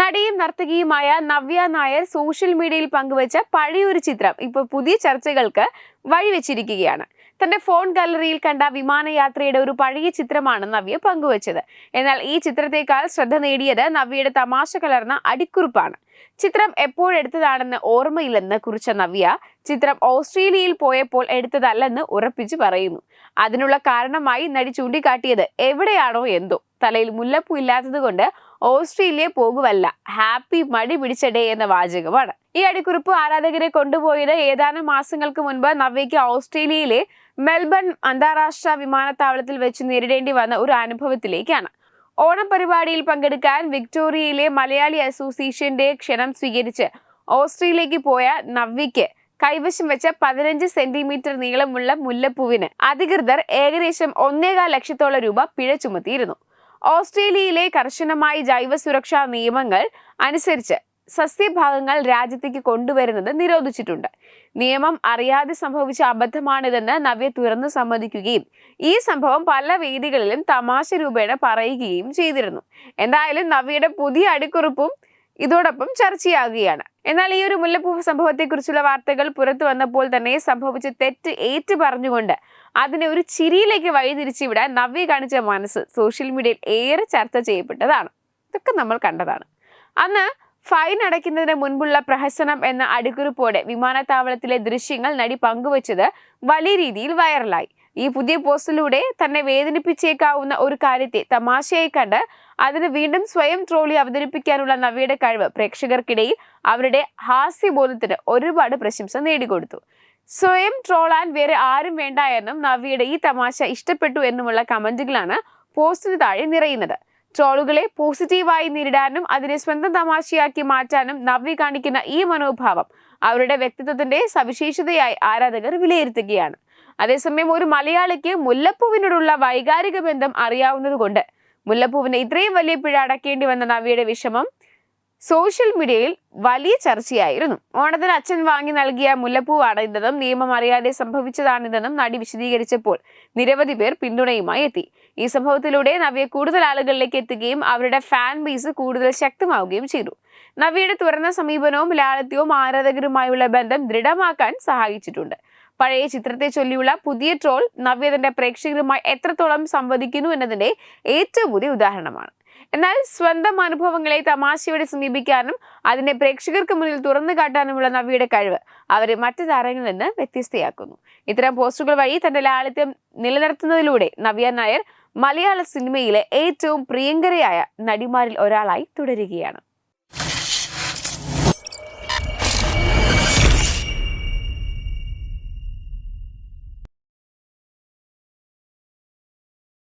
നടിയും നർത്തകിയുമായ നവ്യ നായർ സോഷ്യൽ മീഡിയയിൽ പങ്കുവച്ച പഴയൊരു ചിത്രം ഇപ്പോൾ പുതിയ ചർച്ചകൾക്ക് വഴിവെച്ചിരിക്കുകയാണ്. തന്റെ ഫോൺ ഗാലറിയിൽ കണ്ട വിമാനയാത്രയുടെ ഒരു പഴയ ചിത്രമാണ് നവ്യ പങ്കുവച്ചത്. എന്നാൽ ഈ ചിത്രത്തെക്കാൾ ശ്രദ്ധ നേടിയത് നവ്യയുടെ തമാശ കലർന്ന അടിക്കുറിപ്പാണ്. ചിത്രം എപ്പോഴെടുത്തതാണെന്ന് ഓർമ്മയില്ലെന്ന് കുറിച്ച നവ്യ ചിത്രം ഓസ്ട്രേലിയയിൽ പോയപ്പോൾ എടുത്തതല്ലെന്ന് ഉറപ്പിച്ചു പറയുന്നു. അതിനുള്ള കാരണമായി നടി ചൂണ്ടിക്കാട്ടിയത് എവിടെയാണോ എന്തോ. തലയിൽ മുല്ലപ്പൂ ഇല്ലാത്തതുകൊണ്ട് ഓസ്ട്രേലിയ പോകുവല്ല. ഹാപ്പി മടി പിടിച്ചടേ എന്ന വാചകമാണ്. ഈ അടിക്കുറിപ്പ് ആരാധകരെ കൊണ്ടുപോയത് ഏതാനും മാസങ്ങൾക്ക് മുൻപ് നവ്യയ്ക്ക് ഓസ്ട്രേലിയയിലെ മെൽബൺ അന്താരാഷ്ട്ര വിമാനത്താവളത്തിൽ വെച്ച് നേരിടേണ്ടി വന്ന ഒരു അനുഭവത്തിലേക്കാണ്. ഓണം പരിപാടിയിൽ പങ്കെടുക്കാൻ വിക്ടോറിയയിലെ മലയാളി അസോസിയേഷന്റെ ക്ഷണം സ്വീകരിച്ച് ഓസ്ട്രേലിയക്ക് പോയ നവ്യയ്ക്ക് കൈവശം വെച്ച പതിനഞ്ച് സെന്റിമീറ്റർ നീളമുള്ള മുല്ലപ്പൂവിന് അധികൃതർ ഏകദേശം ഒന്നേകാൽ ലക്ഷത്തോളം രൂപ പിഴ ചുമത്തിയിരുന്നു. ഓസ്ട്രേലിയയിലെ കർശനമായ ജൈവ സുരക്ഷാ നിയമങ്ങൾ അനുസരിച്ച് സസ്യഭാഗങ്ങൾ രാജ്യത്തേക്ക് കൊണ്ടുവരുന്നത് നിരോധിച്ചിട്ടുണ്ട്. നിയമം അറിയാതെ സംഭവിച്ച അബദ്ധമാണിതെന്ന് നവ്യ തുറന്നു സമ്മതിക്കുകയും ഈ സംഭവം പല വേദികളിലും തമാശ രൂപേണ പറയുകയും ചെയ്തിരുന്നു. എന്തായാലും നവ്യയുടെ പുതിയ അടിക്കുറിപ്പും ഇതോടൊപ്പം ചർച്ചയാകുകയാണ്. എന്നാൽ ഈ ഒരു മുല്ലപ്പൂ സംഭവത്തെക്കുറിച്ചുള്ള വാർത്തകൾ പുറത്തു വന്നപ്പോൾ തന്നെ സംഭവിച്ച തെറ്റ് ഏറ്റു പറഞ്ഞുകൊണ്ട് അതിനെ ഒരു ചിരിയിലേക്ക് വഴിതിരിച്ചു വിടാൻ നവ്യ കാണിച്ച മനസ്സ് സോഷ്യൽ മീഡിയയിൽ ഏറെ ചർച്ച ചെയ്യപ്പെട്ടതാണ്. ഇതൊക്കെ നമ്മൾ കണ്ടതാണ്. അന്ന് ഫൈൻ അടയ്ക്കുന്നതിന് മുൻപുള്ള പ്രഹസനം എന്ന അടിക്കുറിപ്പോടെ വിമാനത്താവളത്തിലെ ദൃശ്യങ്ങൾ നടി പങ്കുവച്ചത് വലിയ രീതിയിൽ വൈറലായി. ഈ പുതിയ പോസ്റ്റിലൂടെ തന്നെ വേദനിപ്പിച്ചേക്കാവുന്ന ഒരു കാര്യത്തെ തമാശയായി കണ്ട് അതിന് വീണ്ടും സ്വയം ട്രോളി അവതരിപ്പിക്കാനുള്ള നവ്യയുടെ കഴിവ് പ്രേക്ഷകർക്കിടയിൽ അവരുടെ ഹാസ്യബോധത്തിന് ഒരുപാട് പ്രശംസ നേടിക്കൊടുത്തു. സ്വയം ട്രോളാൻ വേറെ ആരും വേണ്ട എന്നും നവ്യയുടെ ഈ തമാശ ഇഷ്ടപ്പെട്ടു എന്നുമുള്ള കമന്റുകളാണ് പോസ്റ്റിന് താഴെ നിറയുന്നത്. ട്രോളുകളെ പോസിറ്റീവായി നേരിടാനും അതിനെ സ്വന്തം തമാശയാക്കി മാറ്റാനും നവ്യ കാണിക്കുന്ന ഈ മനോഭാവം അവരുടെ വ്യക്തിത്വത്തിന്റെ സവിശേഷതയായി ആരാധകർ വിലയിരുത്തുകയാണ്. അതേസമയം ഒരു മലയാളിക്ക് മുല്ലപ്പൂവിനോടുള്ള വൈകാരിക ബന്ധം അറിയാവുന്നതുകൊണ്ട് മുല്ലപ്പൂവിന് ഇത്രയും വലിയ പിഴ അടക്കേണ്ടി വന്ന നവിയുടെ വിഷമം സോഷ്യൽ മീഡിയയിൽ വലിയ ചർച്ചയായിരുന്നു. ഓണത്തിന് അച്ഛൻ വാങ്ങി നൽകിയ മുല്ലപ്പൂവാണ് ഇതെന്നും നിയമം അറിയാതെ സംഭവിച്ചതാണിതെന്നും നടി വിശദീകരിച്ചപ്പോൾ നിരവധി പേർ പിന്തുണയുമായി എത്തി. ഈ സംഭവത്തിലൂടെ നവ്യ കൂടുതൽ ആളുകളിലേക്ക് എത്തുകയും അവരുടെ ഫാൻ ബേസ് കൂടുതൽ ശക്തമാവുകയും ചെയ്തു. നവ്യയുടെ തുറന്ന സമീപനവും ലാളിത്യവും ആരാധകരുമായുള്ള ബന്ധം ദൃഢമാക്കാൻ സഹായിച്ചിട്ടുണ്ട്. പഴയ ചിത്രത്തെ ചൊല്ലിയുള്ള പുതിയ ട്രോൾ നവ്യ തന്റെ പ്രേക്ഷകരുമായി എത്രത്തോളം സംവദിക്കുന്നു എന്നതിന്റെ ഏറ്റവും പുതിയ ഉദാഹരണമാണ്. എന്നാൽ സ്വന്തം അനുഭവങ്ങളെ തമാശയോടെ സമീപിക്കാനും അതിനെ പ്രേക്ഷകർക്ക് മുന്നിൽ തുറന്നു കാട്ടാനുമുള്ള നവിയുടെ കഴിവ് അവരെ മറ്റു താരങ്ങളിൽ നിന്ന് വ്യത്യസ്തയാക്കുന്നു. ഇത്തരം പോസ്റ്റുകൾ വഴി തന്റെ ലാളിത്യം നിലനിർത്തുന്നതിലൂടെ നവ്യ നായർ മലയാള സിനിമയിലെ ഏറ്റവും പ്രിയങ്കരയായ നടിമാരിൽ ഒരാളായി തുടരുകയാണ്.